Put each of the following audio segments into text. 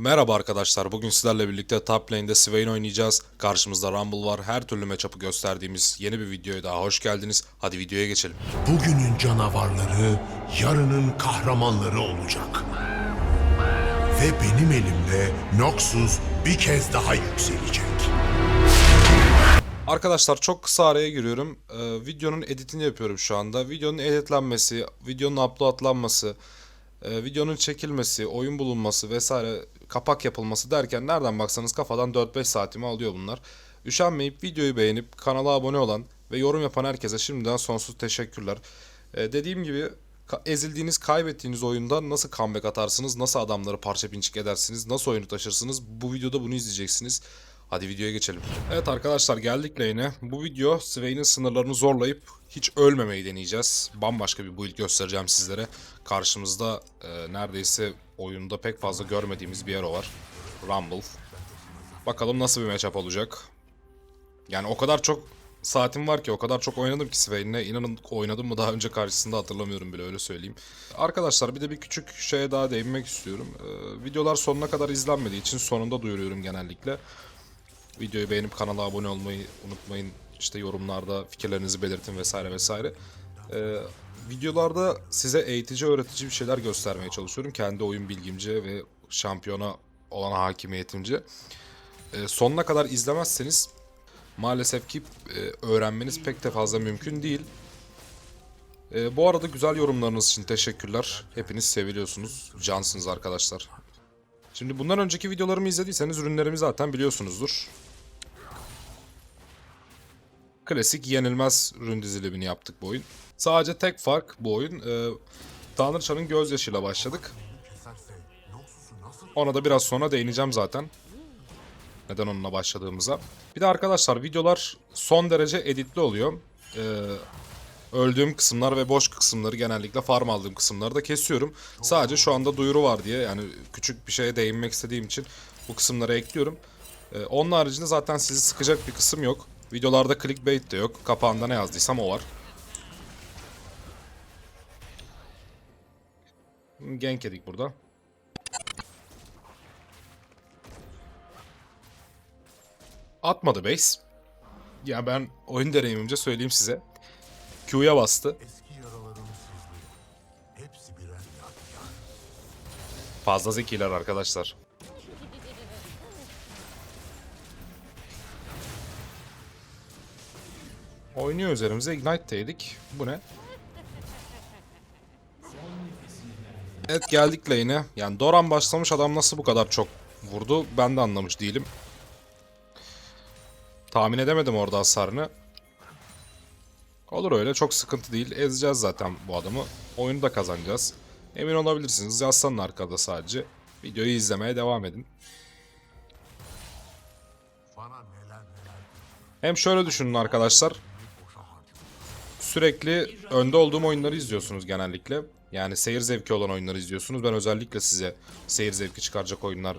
Merhaba arkadaşlar. Bugün sizlerle birlikte top lane'de Swain oynayacağız. Karşımızda Rumble var. Her türlü matchup'ı gösterdiğimiz yeni bir videoya daha hoş geldiniz. Hadi videoya geçelim. Bugünün canavarları yarının kahramanları olacak. Ve benim elimde Noxus bir kez daha yükselecek. Arkadaşlar çok kısa araya giriyorum. Ee, videonun editini yapıyorum şu anda. Videonun editlenmesi, videonun uploadlanması, e, videonun çekilmesi, oyun bulunması vesaire kapak yapılması derken nereden baksanız kafadan 4-5 saatimi alıyor bunlar. Üşenmeyip videoyu beğenip kanala abone olan ve yorum yapan herkese şimdiden sonsuz teşekkürler. Ee, dediğim gibi ezildiğiniz, kaybettiğiniz oyunda nasıl comeback atarsınız, nasıl adamları parça pinçik edersiniz, nasıl oyunu taşırsınız bu videoda bunu izleyeceksiniz. Hadi videoya geçelim. Evet arkadaşlar geldik lane'e. Bu video Swain'in sınırlarını zorlayıp hiç ölmemeyi deneyeceğiz. Bambaşka bir build göstereceğim sizlere. Karşımızda e, neredeyse oyunda pek fazla görmediğimiz bir hero var. Rumble. Bakalım nasıl bir matchup olacak. Yani o kadar çok saatim var ki o kadar çok oynadım ki Swain'le. İnanın oynadım mı daha önce karşısında hatırlamıyorum bile öyle söyleyeyim. Arkadaşlar bir de bir küçük şeye daha değinmek istiyorum. Ee, videolar sonuna kadar izlenmediği için sonunda duyuruyorum genellikle. Videoyu beğenip kanala abone olmayı unutmayın. İşte yorumlarda fikirlerinizi belirtin vesaire vesaire. Ee, videolarda size eğitici, öğretici bir şeyler göstermeye çalışıyorum. Kendi oyun bilgimce ve şampiyona olan hakimiyetimce. Ee, sonuna kadar izlemezseniz maalesef ki e, öğrenmeniz pek de fazla mümkün değil. Ee, bu arada güzel yorumlarınız için teşekkürler. Hepiniz seviliyorsunuz. Cansınız arkadaşlar. Şimdi bundan önceki videolarımı izlediyseniz ürünlerimi zaten biliyorsunuzdur. Klasik yenilmez ürün dizilimini yaptık bu oyun. Sadece tek fark bu oyun. E, Tanrıçanın gözyaşıyla başladık. Ona da biraz sonra değineceğim zaten. Neden onunla başladığımıza. Bir de arkadaşlar videolar son derece editli oluyor. Ee, öldüğüm kısımlar ve boş kısımları genellikle farm aldığım kısımları da kesiyorum. Sadece şu anda duyuru var diye yani küçük bir şeye değinmek istediğim için bu kısımları ekliyorum. Ee, onun haricinde zaten sizi sıkacak bir kısım yok. Videolarda clickbait de yok. Kapağında ne yazdıysam o var. Gank yedik burada. Atmadı base. Ya ben oyun deneyimimce söyleyeyim size. Q'ya bastı. Fazla zekiler arkadaşlar. Oynuyor üzerimize. Ignite'teydik. Bu ne? Evet geldik lane'e. Yani Doran başlamış adam nasıl bu kadar çok vurdu ben de anlamış değilim. Tahmin edemedim orada hasarını. Olur öyle çok sıkıntı değil. Ezeceğiz zaten bu adamı. Oyunu da kazanacağız. Emin olabilirsiniz. Yazsanın arkada sadece. Videoyu izlemeye devam edin. Hem şöyle düşünün arkadaşlar. Sürekli önde olduğum oyunları izliyorsunuz genellikle. Yani seyir zevki olan oyunları izliyorsunuz. Ben özellikle size seyir zevki çıkaracak oyunlar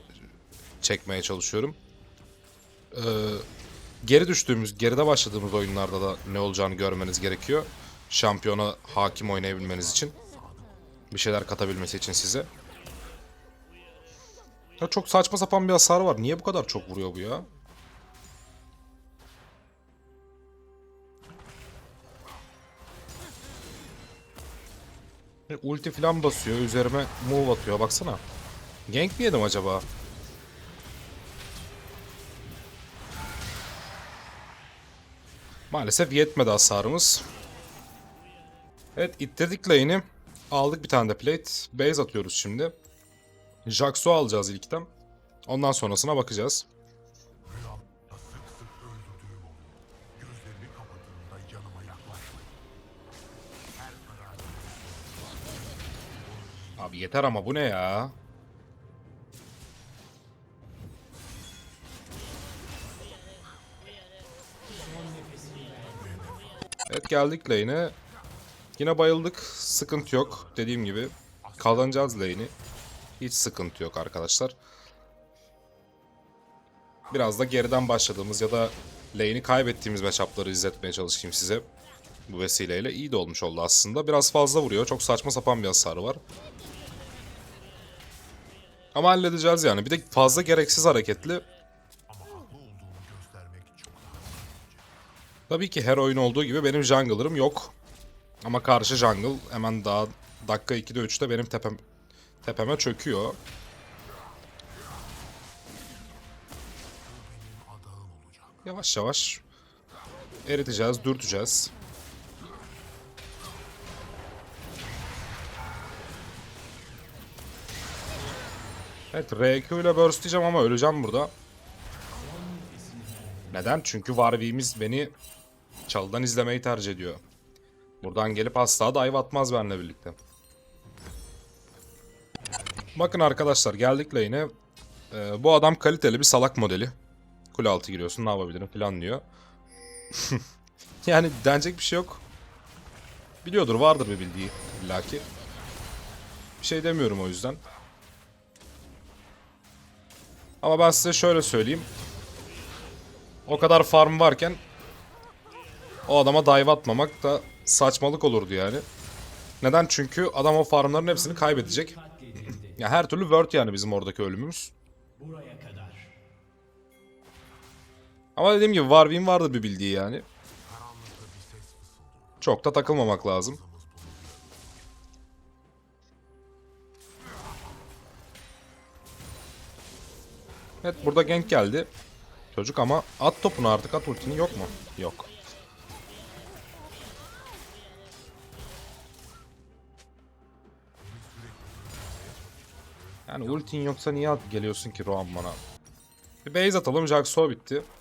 çekmeye çalışıyorum. Ee, geri düştüğümüz, geride başladığımız oyunlarda da ne olacağını görmeniz gerekiyor. Şampiyona hakim oynayabilmeniz için. Bir şeyler katabilmesi için size. Ya çok saçma sapan bir hasar var. Niye bu kadar çok vuruyor bu ya? E, Ulti falan basıyor. Üzerime move atıyor. Baksana. Gank mi yedim acaba? Maalesef yetmedi hasarımız. Evet ittirdik lane'i. Aldık bir tane de plate. Base atıyoruz şimdi. Jaxo alacağız ilkten. Ondan sonrasına bakacağız. Abi yeter ama bu ne ya? Evet geldik lane'e. Yine bayıldık. Sıkıntı yok. Dediğim gibi kazanacağız lane'i. Hiç sıkıntı yok arkadaşlar. Biraz da geriden başladığımız ya da lane'i kaybettiğimiz matchup'ları izletmeye çalışayım size. Bu vesileyle iyi de olmuş oldu aslında. Biraz fazla vuruyor. Çok saçma sapan bir hasarı var. Ama halledeceğiz yani. Bir de fazla gereksiz hareketli. Tabii ki her oyun olduğu gibi benim jungle'larım yok. Ama karşı jungle hemen daha dakika 2'de 3'te benim tepem, tepeme çöküyor. Yavaş yavaş eriteceğiz, dürteceğiz. Evet RQ ile burst diyeceğim ama öleceğim burada. Neden? Çünkü Warwick'imiz beni çalıdan izlemeyi tercih ediyor. Buradan gelip asla dive atmaz benimle birlikte. Bakın arkadaşlar geldik lane'e. Ee, bu adam kaliteli bir salak modeli. Kule altı giriyorsun ne yapabilirim falan diyor. yani denecek bir şey yok. Biliyordur vardır bir bildiği illaki. Bir şey demiyorum o yüzden. Ama ben size şöyle söyleyeyim. O kadar farm varken o adama dive atmamak da saçmalık olurdu yani. Neden? Çünkü adam o farmların hepsini kaybedecek. ya her türlü word yani bizim oradaki ölümümüz. Ama dediğim gibi Warwin vardı bir bildiği yani. Çok da takılmamak lazım. Evet burada gank geldi. Çocuk ama at topunu artık at ultini yok mu? Yok. Yani ultin yoksa niye at geliyorsun ki Roam bana? Bir base atalım Jaxo bitti.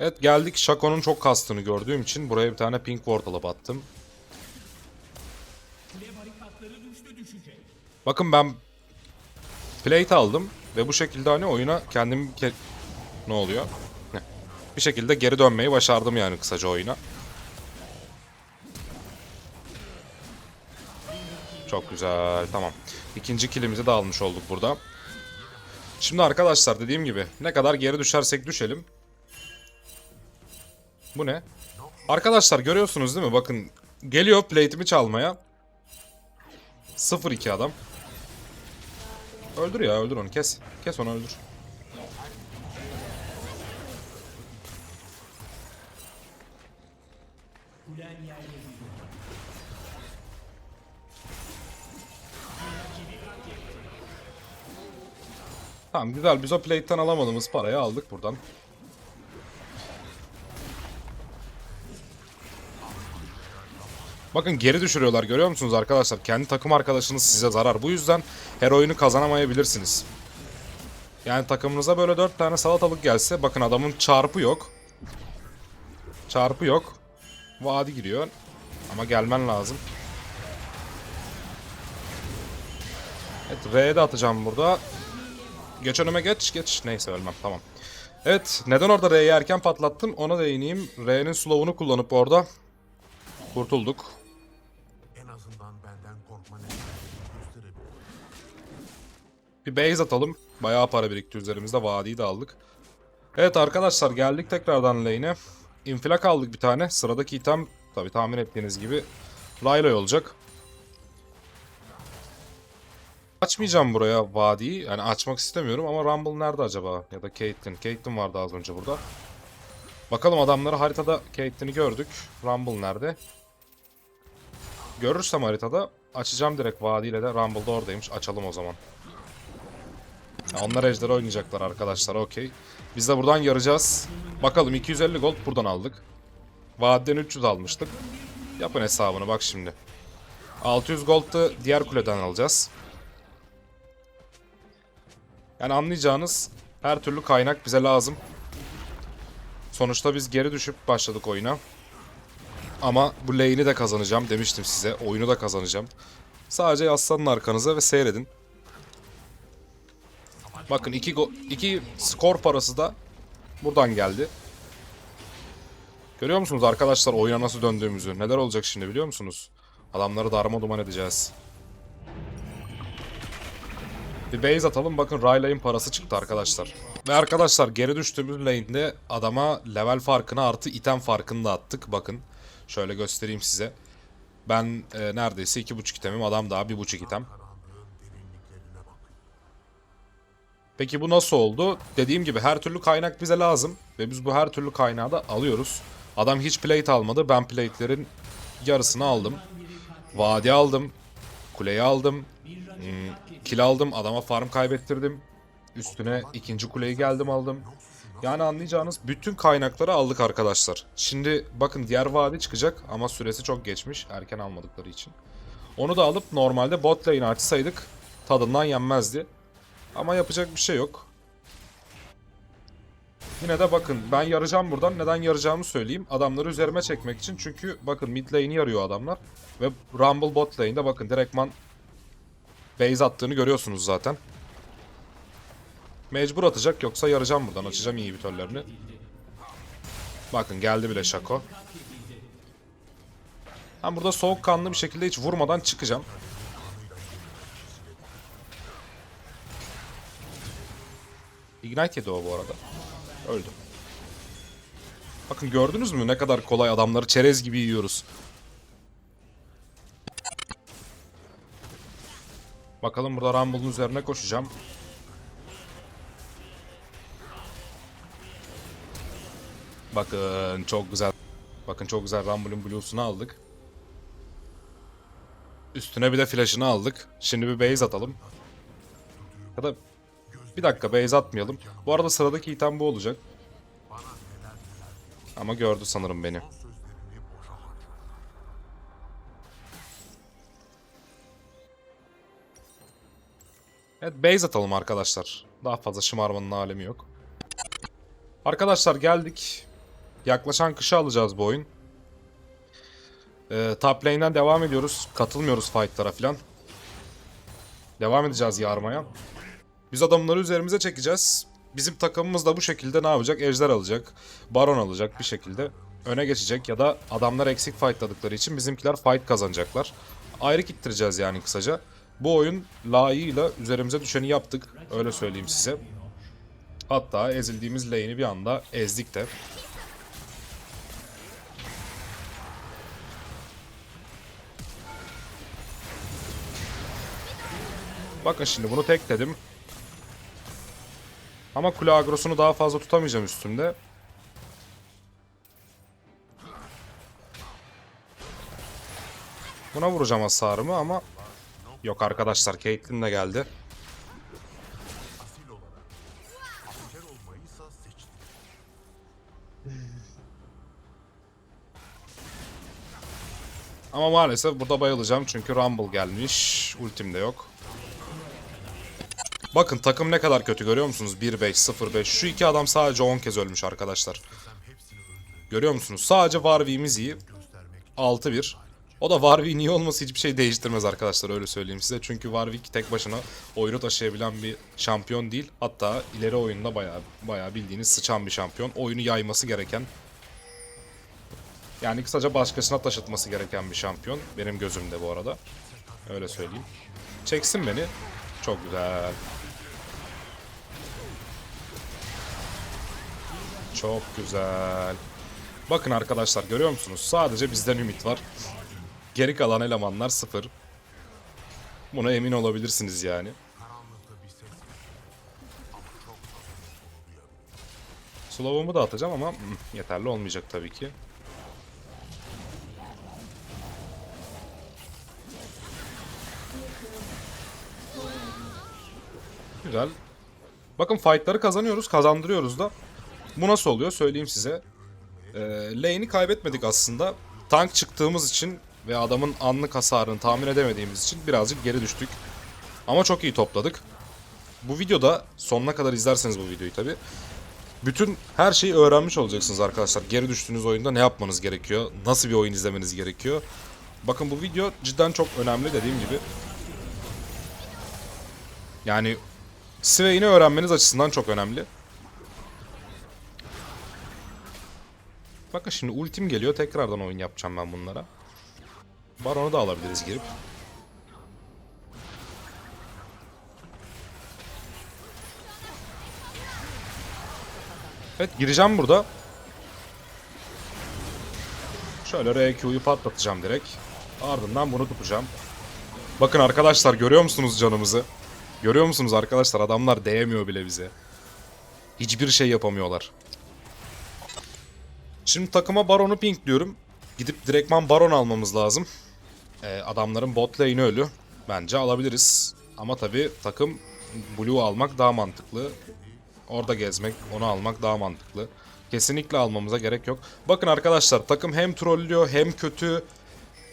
Evet geldik Shaco'nun çok kastını gördüğüm için buraya bir tane pink ward alıp attım. Bakın ben plate aldım ve bu şekilde hani oyuna kendim ke- ne oluyor? Bir şekilde geri dönmeyi başardım yani kısaca oyuna. Çok güzel tamam. İkinci kilimizi de almış olduk burada. Şimdi arkadaşlar dediğim gibi ne kadar geri düşersek düşelim bu ne? Arkadaşlar görüyorsunuz değil mi? Bakın geliyor plate'imi çalmaya. 0-2 adam. Öldür ya öldür onu kes. Kes onu öldür. Tamam güzel biz o plate'ten alamadığımız parayı aldık buradan. Bakın geri düşürüyorlar görüyor musunuz arkadaşlar? Kendi takım arkadaşınız size zarar. Bu yüzden her oyunu kazanamayabilirsiniz. Yani takımınıza böyle 4 tane salatalık gelse bakın adamın çarpı yok. Çarpı yok. Vadi giriyor. Ama gelmen lazım. Evet R'de atacağım burada. Geç önüme geç geç. Neyse ölmem tamam. Evet neden orada R'yi erken patlattım ona değineyim. R'nin slow'unu kullanıp orada kurtulduk. en azından benden korkma. Bir base atalım. Bayağı para birikti üzerimizde. Vadiyi de aldık. Evet arkadaşlar geldik tekrardan lane'e. Infilak aldık bir tane. Sıradaki item tabi tahmin ettiğiniz gibi Layla olacak. Açmayacağım buraya vadiyi. Yani açmak istemiyorum ama Rumble nerede acaba? Ya da Caitlyn. Caitlyn vardı az önce burada. Bakalım adamları haritada Caitlyn'i gördük. Rumble nerede? Görürsem haritada açacağım direkt vadiyle de Rumble da oradaymış. Açalım o zaman. Onlar ejderi oynayacaklar arkadaşlar okey. Biz de buradan yarayacağız. Bakalım 250 gold buradan aldık. Vadiden 300 almıştık. Yapın hesabını bak şimdi. 600 gold diğer kuleden alacağız. Yani anlayacağınız her türlü kaynak bize lazım. Sonuçta biz geri düşüp başladık oyuna. Ama bu lane'i de kazanacağım demiştim size. Oyunu da kazanacağım. Sadece yaslanın arkanıza ve seyredin. Bakın iki, iki skor parası da buradan geldi. Görüyor musunuz arkadaşlar oyuna nasıl döndüğümüzü? Neler olacak şimdi biliyor musunuz? Adamları darma duman edeceğiz. Bir base atalım bakın Rylay'ın parası çıktı arkadaşlar. Ve arkadaşlar geri düştüğümüz lane'de adama level farkını artı item farkını da attık bakın. Şöyle göstereyim size. Ben e, neredeyse 2.5 itemim. Adam daha 1.5 item. Peki bu nasıl oldu? Dediğim gibi her türlü kaynak bize lazım. Ve biz bu her türlü kaynağı da alıyoruz. Adam hiç plate almadı. Ben plate'lerin yarısını aldım. Vadi aldım. Kuleyi aldım. Hmm, kill aldım. Adama farm kaybettirdim. Üstüne ikinci kuleyi geldim aldım. Yani anlayacağınız bütün kaynakları aldık arkadaşlar. Şimdi bakın diğer vadi çıkacak ama süresi çok geçmiş. Erken almadıkları için. Onu da alıp normalde bot lane açsaydık tadından yenmezdi. Ama yapacak bir şey yok. Yine de bakın ben yarayacağım buradan. Neden yarayacağımı söyleyeyim. Adamları üzerime çekmek için. Çünkü bakın mid lane'i yarıyor adamlar. Ve Rumble bot lane'de bakın direktman base attığını görüyorsunuz zaten. Mecbur atacak yoksa yarayacağım buradan. Açacağım iyi bitörlerini. Bakın geldi bile Şako. Ben burada soğukkanlı bir şekilde hiç vurmadan çıkacağım. Ignite yedi o bu arada. Öldü. Bakın gördünüz mü ne kadar kolay adamları çerez gibi yiyoruz. Bakalım burada Rumble'ın üzerine koşacağım. Bakın çok güzel. Bakın çok güzel Rumble'ın Blue'sunu aldık. Üstüne bir de flash'ını aldık. Şimdi bir base atalım. Ya da bir dakika base atmayalım. Bu arada sıradaki item bu olacak. Ama gördü sanırım beni. Evet base atalım arkadaşlar. Daha fazla şımarmanın alemi yok. Arkadaşlar geldik. Yaklaşan kışı alacağız bu oyun. Ee, top lane'den devam ediyoruz. Katılmıyoruz fightlara falan. Devam edeceğiz yarmaya. Biz adamları üzerimize çekeceğiz. Bizim takımımız da bu şekilde ne yapacak? Ejder alacak. Baron alacak bir şekilde. Öne geçecek ya da adamlar eksik fightladıkları için bizimkiler fight kazanacaklar. Ayrı gittireceğiz yani kısaca. Bu oyun layığıyla üzerimize düşeni yaptık. Öyle söyleyeyim size. Hatta ezildiğimiz lane'i bir anda ezdik de. Bakın şimdi bunu tek dedim. Ama kule agrosunu daha fazla tutamayacağım üstümde. Buna vuracağım hasarımı ama yok arkadaşlar Caitlyn de geldi. Ama maalesef burada bayılacağım çünkü Rumble gelmiş. Ultim de yok. Bakın takım ne kadar kötü görüyor musunuz? 1-5, 0-5. Şu iki adam sadece 10 kez ölmüş arkadaşlar. Görüyor musunuz? Sadece Warwick'imiz iyi. 6-1. O da Warwick'in iyi olması hiçbir şey değiştirmez arkadaşlar öyle söyleyeyim size. Çünkü Warwick tek başına oyunu taşıyabilen bir şampiyon değil. Hatta ileri oyunda bayağı bayağı bildiğiniz sıçan bir şampiyon. Oyunu yayması gereken yani kısaca başkasına taşıtması gereken bir şampiyon. Benim gözümde bu arada. Öyle söyleyeyim. Çeksin beni. Çok güzel. Çok güzel. Bakın arkadaşlar görüyor musunuz? Sadece bizden ümit var. Geri kalan elemanlar sıfır. Buna emin olabilirsiniz yani. Slow'umu da atacağım ama hmm, yeterli olmayacak tabii ki. Güzel. Bakın fightları kazanıyoruz, kazandırıyoruz da. Bu nasıl oluyor söyleyeyim size. Ee, lane'i kaybetmedik aslında. Tank çıktığımız için ve adamın anlık hasarını tahmin edemediğimiz için birazcık geri düştük. Ama çok iyi topladık. Bu videoda sonuna kadar izlerseniz bu videoyu tabi. Bütün her şeyi öğrenmiş olacaksınız arkadaşlar. Geri düştüğünüz oyunda ne yapmanız gerekiyor? Nasıl bir oyun izlemeniz gerekiyor? Bakın bu video cidden çok önemli dediğim gibi. Yani Swain'i öğrenmeniz açısından çok önemli. Bakın şimdi ultim geliyor. Tekrardan oyun yapacağım ben bunlara. Baron'u da alabiliriz girip. Evet gireceğim burada. Şöyle RQ'yu patlatacağım direkt. Ardından bunu tutacağım. Bakın arkadaşlar görüyor musunuz canımızı? Görüyor musunuz arkadaşlar? Adamlar değemiyor bile bize. Hiçbir şey yapamıyorlar. Şimdi takıma Baron'u pinkliyorum. Gidip direktman Baron almamız lazım. Ee, adamların bot lane'i ölü. Bence alabiliriz. Ama tabii takım Blue almak daha mantıklı. Orada gezmek, onu almak daha mantıklı. Kesinlikle almamıza gerek yok. Bakın arkadaşlar takım hem trollüyor hem kötü.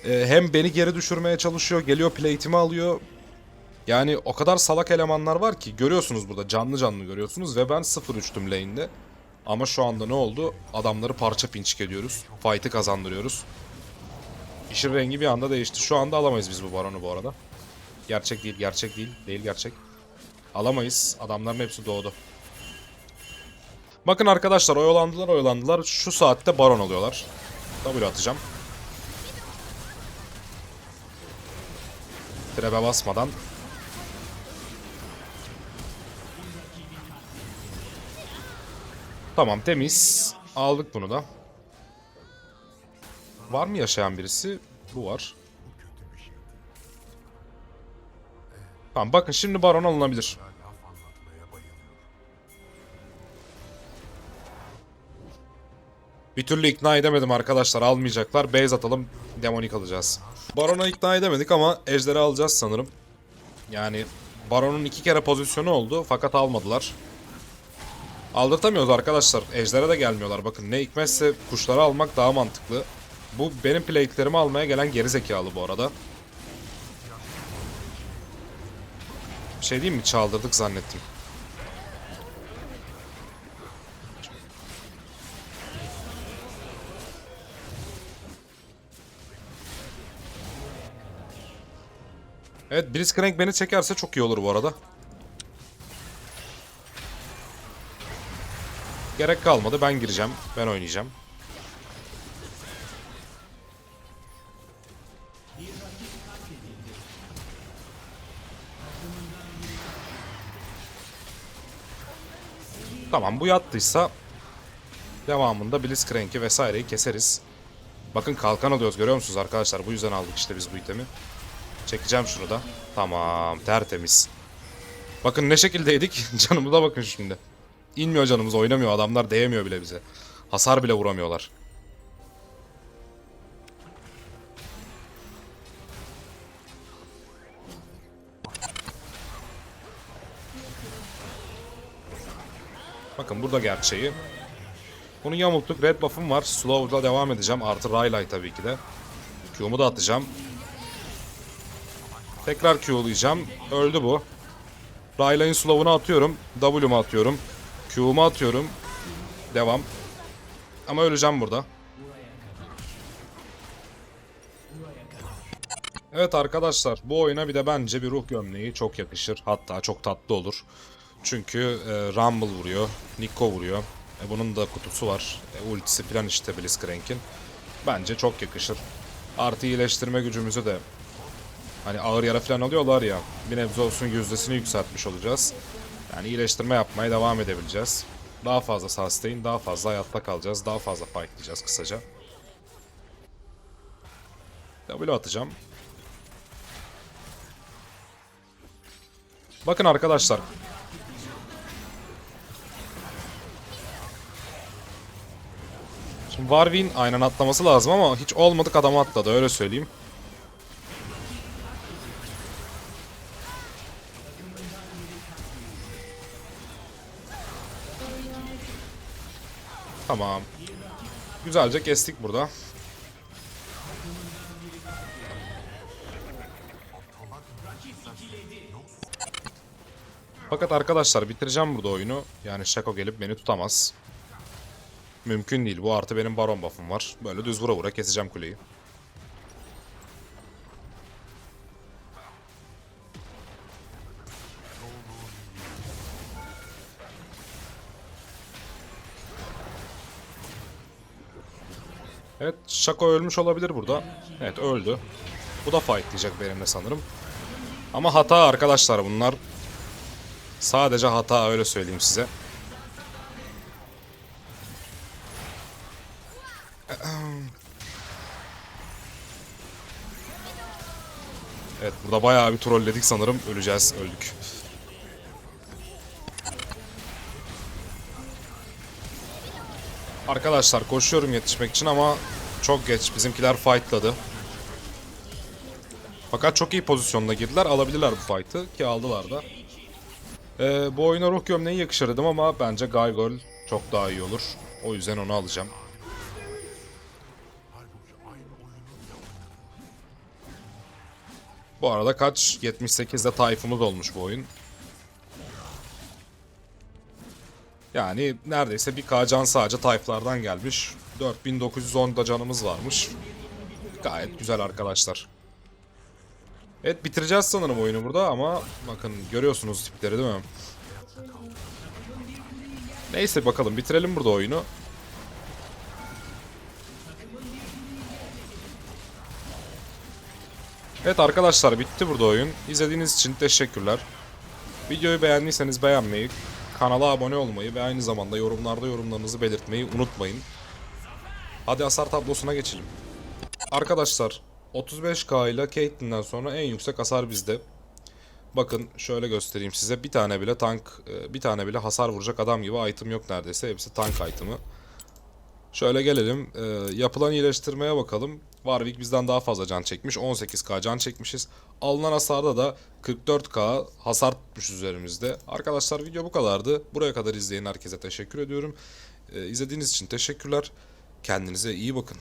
e, hem beni geri düşürmeye çalışıyor. Geliyor plate'imi alıyor. Yani o kadar salak elemanlar var ki görüyorsunuz burada canlı canlı görüyorsunuz ve ben 0-3'tüm lane'de. Ama şu anda ne oldu? Adamları parça pinçik ediyoruz. Fight'ı kazandırıyoruz. İşin rengi bir anda değişti. Şu anda alamayız biz bu baronu bu arada. Gerçek değil, gerçek değil. Değil gerçek. Alamayız. Adamların hepsi doğdu. Bakın arkadaşlar oyalandılar oyalandılar. Şu saatte baron alıyorlar. W atacağım. Trebe basmadan. Tamam temiz. Aldık bunu da. Var mı yaşayan birisi? Bu var. Tamam bakın şimdi baron alınabilir. Bir türlü ikna edemedim arkadaşlar almayacaklar. Base atalım demonik alacağız. Baron'a ikna edemedik ama ejderi alacağız sanırım. Yani Baron'un iki kere pozisyonu oldu fakat almadılar. Aldırtamıyoruz arkadaşlar. Ejder'e de gelmiyorlar. Bakın ne hikmetse kuşları almak daha mantıklı. Bu benim plate'lerimi almaya gelen geri zekalı bu arada. Bir şey diyeyim mi? Çaldırdık zannettim. Evet Blitzcrank beni çekerse çok iyi olur bu arada. Gerek kalmadı ben gireceğim. Ben oynayacağım. Tamam bu yattıysa devamında Blitzcrank'i vesaireyi keseriz. Bakın kalkan alıyoruz görüyor musunuz arkadaşlar? Bu yüzden aldık işte biz bu itemi. Çekeceğim şunu da. Tamam tertemiz. Bakın ne şekildeydik. Canımıza bakın şimdi. İnmiyor canımız oynamıyor adamlar değemiyor bile bize. Hasar bile vuramıyorlar. Bakın burada gerçeği. Bunu yamulttuk. Red buff'um var. Slow'da devam edeceğim. Artı Raylight tabii ki de. Q'mu da atacağım. Tekrar Q'layacağım. Öldü bu. Rayline slow'unu atıyorum. W'mu atıyorum. Q'mu atıyorum. Devam. Ama öleceğim burada. Evet arkadaşlar bu oyuna bir de bence bir ruh gömleği çok yakışır. Hatta çok tatlı olur. Çünkü e, Rumble vuruyor. Nico vuruyor. E, bunun da kutusu var. E, ultisi falan işte Blitzcrank'in. Bence çok yakışır. Artı iyileştirme gücümüzü de Hani ağır yara falan alıyorlar ya. Bir nebze olsun yüzdesini yükseltmiş olacağız. Yani iyileştirme yapmaya devam edebileceğiz. Daha fazla sustain, daha fazla hayatta kalacağız. Daha fazla fightlayacağız kısaca. W atacağım. Bakın arkadaşlar. Şimdi Warwin aynen atlaması lazım ama hiç olmadık adamı atladı öyle söyleyeyim. Tamam. Güzelce kestik burada. Fakat arkadaşlar bitireceğim burada oyunu. Yani Shaco gelip beni tutamaz. Mümkün değil. Bu artı benim baron buff'ım var. Böyle düz vura vura keseceğim kuleyi. Evet Shaco ölmüş olabilir burada. Evet öldü. Bu da fightlayacak benimle sanırım. Ama hata arkadaşlar bunlar. Sadece hata öyle söyleyeyim size. Burada bayağı bir trolledik sanırım. Öleceğiz, öldük. Arkadaşlar koşuyorum yetişmek için ama çok geç. Bizimkiler fightladı. Fakat çok iyi pozisyonda girdiler. Alabilirler bu fight'ı ki aldılar da. Ee, bu oyuna ruh gömleği yakışır dedim ama bence Gargoyle çok daha iyi olur. O yüzden onu alacağım. Bu arada kaç? 78'de Tayfun'u dolmuş bu oyun. Yani neredeyse bir K can sadece Tayflardan gelmiş. 4910 da canımız varmış. Gayet güzel arkadaşlar. Evet bitireceğiz sanırım oyunu burada ama bakın görüyorsunuz tipleri değil mi? Neyse bakalım bitirelim burada oyunu. Evet arkadaşlar bitti burada oyun. İzlediğiniz için teşekkürler. Videoyu beğendiyseniz beğenmeyi, kanala abone olmayı ve aynı zamanda yorumlarda yorumlarınızı belirtmeyi unutmayın. Hadi hasar tablosuna geçelim. Arkadaşlar 35k ile Caitlyn'den sonra en yüksek hasar bizde. Bakın şöyle göstereyim size. Bir tane bile tank, e, bir tane bile hasar vuracak adam gibi item yok neredeyse. Hepsi tank item'ı. Şöyle gelelim. e, yapılan iyileştirmeye bakalım. Warwick bizden daha fazla can çekmiş. 18k can çekmişiz. Alınan hasarda da 44k hasar tutmuş üzerimizde. Arkadaşlar video bu kadardı. Buraya kadar izleyen herkese teşekkür ediyorum. E, izlediğiniz için teşekkürler. Kendinize iyi bakın.